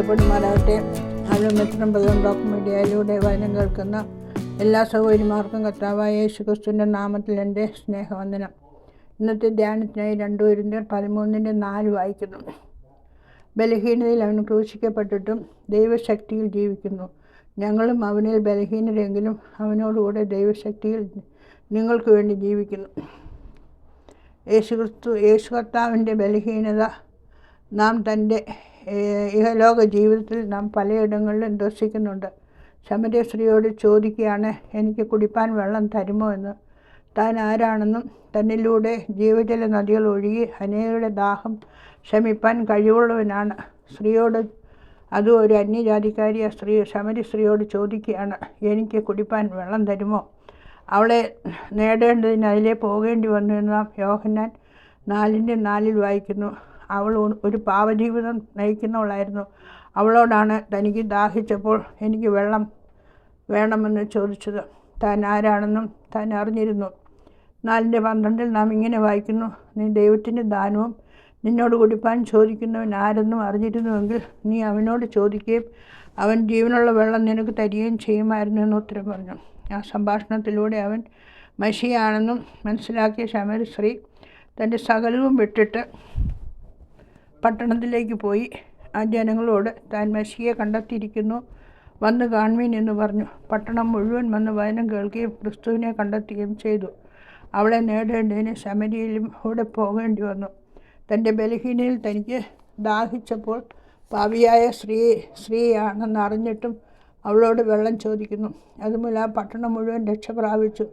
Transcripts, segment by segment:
വാഴ്ത്തപ്പെടുമാറാകട്ടെ മിത്രം പ്രധാന ബ്ലോക്ക് മീഡിയയിലൂടെ വചനം കേൾക്കുന്ന എല്ലാ സൗകര്യമാർക്കും കർത്താവായ യേശു ക്രിസ്തുവിന്റെ നാമത്തിൽ എന്റെ സ്നേഹവന്ദനം. ഇന്നത്തെ ധ്യാനത്തിനായി രണ്ടു പേരിന്റെ പതിമൂന്നിന്റെ നാല് വായിക്കുന്നു. ബലഹീനതയിൽ അവൻ ക്രൂശിക്കപ്പെട്ടിട്ടും ദൈവശക്തിയിൽ ജീവിക്കുന്നു. ഞങ്ങളും അവനിൽ ബലഹീനരെങ്കിലും അവനോടുകൂടെ ദൈവശക്തിയിൽ നിങ്ങൾക്ക് വേണ്ടി ജീവിക്കുന്നു. യേശു ക്രിസ്തു യേശു കർത്താവിന്റെ ബലഹീനത നാം തന്റെ ഇഹലോക ജീവിതത്തിൽ നാം പലയിടങ്ങളിലും ദർശിക്കുന്നുണ്ട് ശമരിയ സ്ത്രീയോട് ചോദിക്കുകയാണ് എനിക്ക് കുടിപ്പാൻ വെള്ളം തരുമോ എന്ന്? താൻ ആരാണെന്നും തന്നിലൂടെ ജീവജല നദികൾ ഒഴുകി അനേകരുടെ ദാഹം ശമിപ്പാൻ കഴിവുള്ളവനാണ്. സ്ത്രീയോട് അതും ഒരു അന്യജാതിക്കാരിയ സ്ത്രീ. ശമരി സ്ത്രീയോട് ചോദിക്കുകയാണ് എനിക്ക് കുടിപ്പാൻ വെള്ളം തരുമോ? അവളെ നേടേണ്ടതിന് അതിലേ പോകേണ്ടി വന്നു എന്ന് യോഹന്നാൻ നാലിന്റെ നാലിൽ വായിക്കുന്നു. അവൾ ഒരു പാവജീവിതം നയിക്കുന്നവളായിരുന്നു. അവളോടാണ് തനിക്ക് ദാഹിച്ചപ്പോൾ എനിക്ക് വെള്ളം വേണമെന്ന് ചോദിച്ചത്. താൻ ആരാണെന്നും താൻ അറിഞ്ഞിരുന്നു. നാലിന്റെ പന്ത്രണ്ടിൽ നാം ഇങ്ങനെ വായിക്കുന്നു നീ ദൈവത്തിന്റെ ദാനവും നിന്നോട് കുടിപ്പാൻ ചോദിക്കുന്നവൻ ആരെന്നും അറിഞ്ഞിരുന്നുവെങ്കിൽ നീ അവനോട് ചോദിക്കുകയും അവൻ ജീവനുള്ള വെള്ളം നിനക്ക് തരികയും ചെയ്യുമായിരുന്നു എന്ന് ഉത്തരം പറഞ്ഞു. ആ സംഭാഷണത്തിലൂടെ അവൻ മഷിയാണെന്നും മനസ്സിലാക്കിയ ശമര സ്ത്രീ തന്റെ സകലവും വിട്ടിട്ട് പട്ടണത്തിലേക്ക് പോയി. ആ ജനങ്ങളോട് താൻ മെസ്സിയെ കണ്ടെത്തിയിരിക്കുന്നു. വന്ന് കാൺവീൻ എന്ന് പറഞ്ഞു. പട്ടണം മുഴുവൻ വന്ന് വചനം കേൾക്കുകയും ക്രിസ്തുവിനെ കണ്ടെത്തുകയും ചെയ്തു. അവളെ നേടേണ്ടതിന് ശമരിയിലും കൂടെ പോകേണ്ടി വന്നു. തന്റെ ബലഹീനയിൽ തനിക്ക് ദാഹിച്ചപ്പോൾ പാവിയായ സ്ത്രീ സ്ത്രീയാണെന്ന് അറിഞ്ഞിട്ടും അവളോട് വെള്ളം ചോദിക്കുന്നു. അതുമൂലം ആ പട്ടണം മുഴുവൻ രക്ഷ പ്രാപിച്ചു.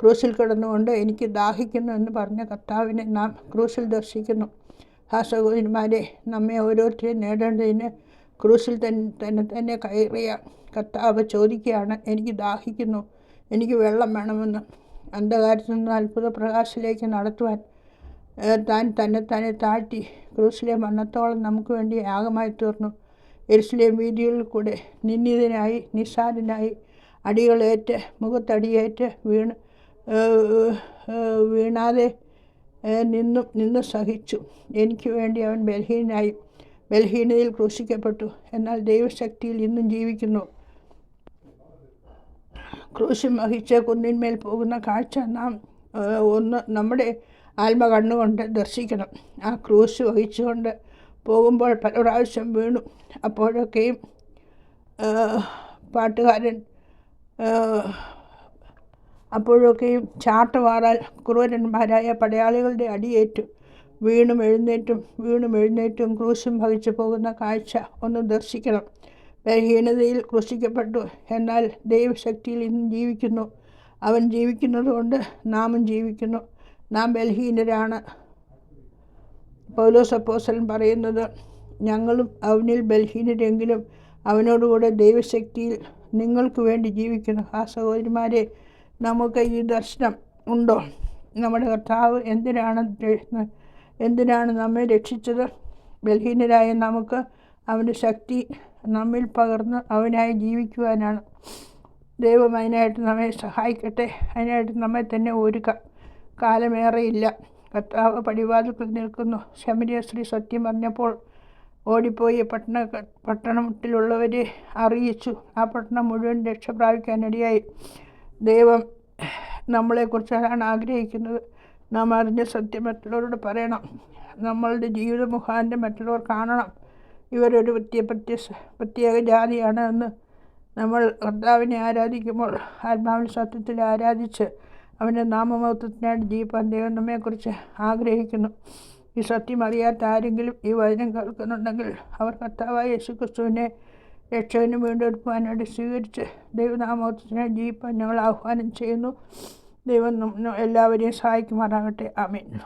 ക്രൂസിൽ കിടന്നുകൊണ്ട് എനിക്ക് ദാഹിക്കുന്നു എന്ന് പറഞ്ഞ കർത്താവിനെ നാം ക്രൂസിൽ ദർശിക്കുന്നു. ആ സഹോദരന്മാരെ നമ്മെ ഓരോരുത്തരെയും നേടേണ്ടതിന് ക്രൂസിൽ തന്നെ തന്നെ തന്നെ കയറിയ കർത്താവ് ചോദിക്കുകയാണ് എനിക്ക് ദാഹിക്കുന്നു എനിക്ക് വെള്ളം വേണമെന്ന്. അന്ധകാരത്തിൽ നിന്ന് അത്ഭുത പ്രകാശത്തിലേക്ക് നടത്തുവാൻ താൻ തന്നെ തന്നെ താഴ്ത്തി ക്രൂസിലെ മരണത്തോളം നമുക്ക് വേണ്ടി യാഗമായി തീർന്നു. എരുസലേം വീതികളിൽ കൂടെ നിന്ദിതനായി നിസ്സാരനായി അടികളേറ്റ് മുഖത്തടിയേറ്റ് വീണ് വീണാതെ നിന്നും നിന്ന് സഹിച്ചു. എനിക്ക് വേണ്ടി അവൻ ബലഹീനായി ബലഹീനതയിൽ ക്രൂശിക്കപ്പെട്ടു. എന്നാൽ ദൈവശക്തിയിൽ ഇന്നും ജീവിക്കുന്നു. ക്രൂശം വഹിച്ച് കുന്നിന്മേൽ പോകുന്ന കാഴ്ച നാം ഒന്ന് നമ്മുടെ ആത്മ കണ്ണുകൊണ്ട് ദർശിക്കണം. ആ ക്രൂശ് വഹിച്ചുകൊണ്ട് പോകുമ്പോൾ പല പ്രാവശ്യം വീണു. അപ്പോഴൊക്കെയും പാട്ടുകാരൻ അപ്പോഴൊക്കെയും ചാട്ടവാറാൽ ക്രൂരന്മാരായ പടയാളികളുടെ അടിയേറ്റു. വീണും എഴുന്നേറ്റും വീണും എഴുന്നേറ്റും ക്രൂശും ഭവിച്ചു പോകുന്ന കാഴ്ച ഒന്ന് ദർശിക്കണം. ബലഹീനതയിൽ ക്രൂശിക്കപ്പെട്ടു. എന്നാൽ ദൈവശക്തിയിൽ ഇന്നും ജീവിക്കുന്നു. അവൻ ജീവിക്കുന്നതുകൊണ്ട് നാമും ജീവിക്കുന്നു. നാം ബലഹീനരാണ്. പൗലോസ് അപ്പോസ്തലൻ പറയുന്നത് ഞങ്ങളും അവനിൽ ബലഹീനരെങ്കിലും അവനോടുകൂടെ ദൈവശക്തിയിൽ നിങ്ങൾക്ക് വേണ്ടി ജീവിക്കുന്നു ആ സഹോദരിമാരെ നമുക്ക് ഈ ദർശനം ഉണ്ടോ? നമ്മുടെ കർത്താവ് എന്തിനാണ് എന്തിനാണ് നമ്മെ രക്ഷിച്ചത്? ബലഹീനരായ നമുക്ക് അവന്റെ ശക്തി നമ്മിൽ പകർന്ന് അവനായി ജീവിക്കുവാനാണ്. ദൈവം അതിനായിട്ട് നമ്മെ സഹായിക്കട്ടെ. അതിനായിട്ട് നമ്മെ തന്നെ ഒരുക്കാം. കാലമേറെയില്ല. കർത്താവ് പടിവാതിൽക്കൽ നിൽക്കുന്നു. ശമരിയ സ്ത്രീ സത്യം പറഞ്ഞപ്പോൾ ഓടിപ്പോയി പട്ടണ പട്ടണത്തിലുള്ളവരെ അറിയിച്ചു. ആ പട്ടണം മുഴുവൻ രക്ഷ പ്രാപിക്കാനിടയായി ദൈവം നമ്മളെക്കുറിച്ചാണ് ആഗ്രഹിക്കുന്നത്. നാം അറിഞ്ഞ സത്യം മറ്റുള്ളവരോട് പറയണം. നമ്മളുടെ ജീവിത മുഖാന്തരം മറ്റുള്ളവർ കാണണം. ഇവരൊരു പ്രത്യേക പ്രത്യേക പ്രത്യേക ജാതിയാണ് എന്ന് നമ്മൾ കർത്താവിനെ ആരാധിക്കുമ്പോൾ ആത്മാവിൽ സത്യത്തിൽ ആരാധിച്ച് അവന്റെ നാമമഹത്വത്തിനായിട്ട് ജീവിപ്പാൻ ദൈവം നമ്മെക്കുറിച്ച് ആഗ്രഹിക്കുന്നു. ഈ സത്യം അറിയാത്ത ആരെങ്കിലും ഈ വചനം കേൾക്കുന്നുണ്ടെങ്കിൽ അവർ കർത്താവായ യേശു ക്രിസ്തുവിനെ രക്ഷകനും വീണ്ടെടുക്കുവാനായിട്ട് സ്വീകരിച്ച് ദൈവനാമോത്തിന് ജീവിപ്പാൻ ഞങ്ങൾ ആഹ്വാനം ചെയ്യുന്നു. ദൈവം എല്ലാവരെയും സഹായിക്കുമാറാകട്ടെ. ആമീൻ.